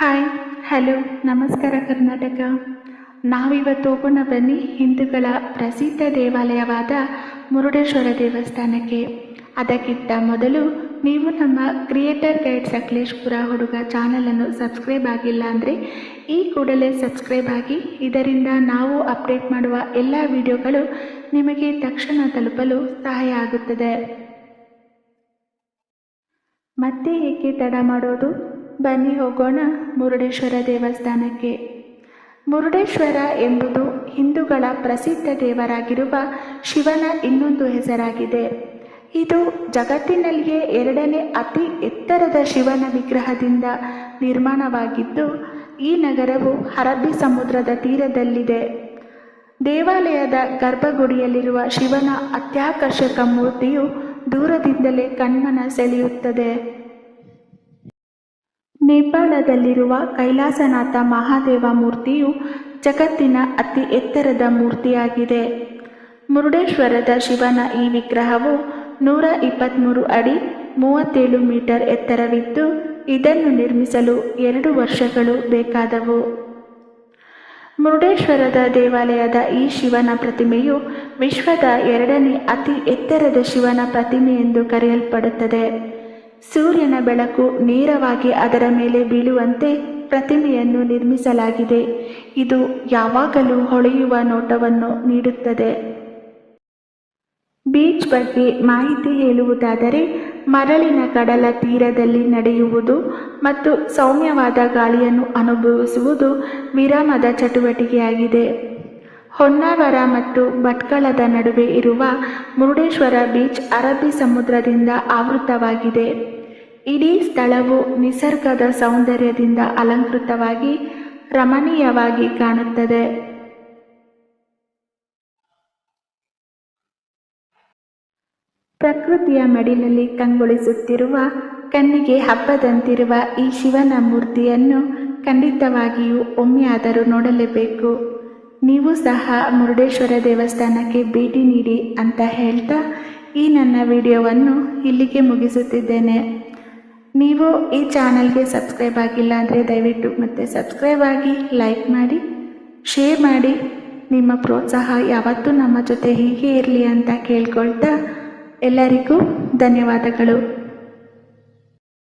Hi hello ನಮಸ್ಕಾರ ಕರ್ನಾಟಕ. ನಾವಿವತ್ತು ಹೋಗೋಣ ಬನ್ನಿ ಹಿಂದೂಗಳ ಪ್ರಸಿದ್ಧ ದೇವಾಲಯವಾದ ಮುರುಡೇಶ್ವರ ದೇವಸ್ಥಾನಕ್ಕೆ. ಅದಕ್ಕಿಂತ ಮೊದಲು ನೀವು ನಮ್ಮ ಕ್ರಿಯೇಟರ್ ಗೈಡ್ ಸಕಲೇಶ್ಪುರ ಹುಡುಗ ಚಾನಲನ್ನು ಸಬ್ಸ್ಕ್ರೈಬ್ ಆಗಿಲ್ಲ ಅಂದರೆ ಈ ಕೂಡಲೇ ಸಬ್ಸ್ಕ್ರೈಬ್ ಆಗಿ, ಇದರಿಂದ ನಾವು ಅಪ್ಡೇಟ್ ಮಾಡುವ ಎಲ್ಲ ವಿಡಿಯೋಗಳು ನಿಮಗೆ ತಕ್ಷಣ ತಲುಪಲು ಸಹಾಯ ಆಗುತ್ತದೆ. ಮತ್ತೆ ಏಕೆ ತಡ ಮಾಡೋದು? ಬನ್ನಿ ಹೋಗೋಣ ಮುರುಡೇಶ್ವರ ದೇವಸ್ಥಾನಕ್ಕೆ. ಮುರುಡೇಶ್ವರ ಎಂಬುದು ಹಿಂದೂಗಳ ಪ್ರಸಿದ್ಧ ದೇವರಾಗಿರುವ ಶಿವನ ಇನ್ನೊಂದು ಹೆಸರಾಗಿದೆ. ಇದು ಜಗತ್ತಿನಲ್ಲಿಯೇ ಎರಡನೇ ಅತಿ ಎತ್ತರದ ಶಿವನ ವಿಗ್ರಹದಿಂದ ನಿರ್ಮಾಣವಾಗಿದ್ದು, ಈ ನಗರವು ಅರಬ್ಬಿ ಸಮುದ್ರದ ತೀರದಲ್ಲಿದೆ. ದೇವಾಲಯದ ಗರ್ಭಗುಡಿಯಲ್ಲಿರುವ ಶಿವನ ಅತ್ಯಾಕರ್ಷಕ ಮೂರ್ತಿಯು ದೂರದಿಂದಲೇ ಕಣ್ಮನ ಸೆಳೆಯುತ್ತದೆ. ನೇಪಾಳದಲ್ಲಿರುವ ಕೈಲಾಸನಾಥ ಮಹಾದೇವ ಮೂರ್ತಿಯು ಜಗತ್ತಿನ ಅತಿ ಎತ್ತರದ ಮೂರ್ತಿಯಾಗಿದೆ. ಮುರುಡೇಶ್ವರದ ಶಿವನ ಈ ವಿಗ್ರಹವು ನೂರ ಇಪ್ಪತ್ತ್ಮೂರು ಅಡಿ ಮೂವತ್ತೇಳು ಮೀಟರ್ ಎತ್ತರವಿದ್ದು, ಇದನ್ನು ನಿರ್ಮಿಸಲು ಎರಡು ವರ್ಷಗಳು ಬೇಕಾದವು. ಮುರುಡೇಶ್ವರದ ದೇವಾಲಯದ ಈ ಶಿವನ ಪ್ರತಿಮೆಯು ವಿಶ್ವದ ಎರಡನೇ ಅತಿ ಎತ್ತರದ ಶಿವನ ಪ್ರತಿಮೆ ಎಂದು ಕರೆಯಲ್ಪಡುತ್ತದೆ. ಸೂರ್ಯನ ಬೆಳಕು ನೇರವಾಗಿ ಅದರ ಮೇಲೆ ಬೀಳುವಂತೆ ಪ್ರತಿಮೆಯನ್ನು ನಿರ್ಮಿಸಲಾಗಿದೆ. ಇದು ಯಾವಾಗಲೂ ಹೊಳೆಯುವ ನೋಟವನ್ನು ನೀಡುತ್ತದೆ. ಬೀಚ್ ಬಗ್ಗೆ ಮಾಹಿತಿ ಹೇಳುವುದಾದರೆ, ಮರಳಿನ ಕಡಲ ತೀರದಲ್ಲಿ ನಡೆಯುವುದು ಮತ್ತು ಸೌಮ್ಯವಾದ ಗಾಳಿಯನ್ನು ಅನುಭವಿಸುವುದು ವಿರಾಮದ ಚಟುವಟಿಕೆಯಾಗಿದೆ. ಹೊನ್ನಾವರ ಮತ್ತು ಭಟ್ಕಳದ ನಡುವೆ ಇರುವ ಮುರುಡೇಶ್ವರ ಬೀಚ್ ಅರಬ್ಬಿ ಸಮುದ್ರದಿಂದ ಆವೃತವಾಗಿದೆ ಇಡೀ ಸ್ಥಳವು ನಿಸರ್ಗದ ಸೌಂದರ್ಯದಿಂದ ಅಲಂಕೃತವಾಗಿ ರಮಣೀಯವಾಗಿ ಕಾಣುತ್ತದೆ. ಪ್ರಕೃತಿಯ ಮಡಿಲಲ್ಲಿ ಕಂಗೊಳಿಸುತ್ತಿರುವ ಕಣ್ಣಿಗೆ ಹಬ್ಬದಂತಿರುವ ಈ ಶಿವನ ಮೂರ್ತಿಯನ್ನು ಖಂಡಿತವಾಗಿಯೂ ಒಮ್ಮೆಯಾದರೂ ನೋಡಲೇಬೇಕು. ನೀವು ಸಹ ಮುರುಡೇಶ್ವರ ದೇವಸ್ಥಾನಕ್ಕೆ ಭೇಟಿ ನೀಡಿ ಅಂತ ಹೇಳ್ತಾ ಈ ನನ್ನ ವಿಡಿಯೋವನ್ನು ಇಲ್ಲಿಗೆ ಮುಗಿಸುತ್ತಿದ್ದೇನೆ. ನೀವು ಈ ಚಾನಲ್ಗೆ ಸಬ್ಸ್ಕ್ರೈಬ್ ಆಗಿಲ್ಲ ಅಂದರೆ ದಯವಿಟ್ಟು ಮತ್ತೆ ಸಬ್ಸ್ಕ್ರೈಬ್ ಆಗಿ, ಲೈಕ್ ಮಾಡಿ, ಶೇರ್ ಮಾಡಿ. ನಿಮ್ಮ ಪ್ರೋತ್ಸಾಹ ಯಾವತ್ತೂ ನಮ್ಮ ಜೊತೆ ಹೀಗೆ ಇರಲಿ ಅಂತ ಕೇಳ್ಕೊಳ್ತಾ ಎಲ್ಲರಿಗೂ ಧನ್ಯವಾದಗಳು.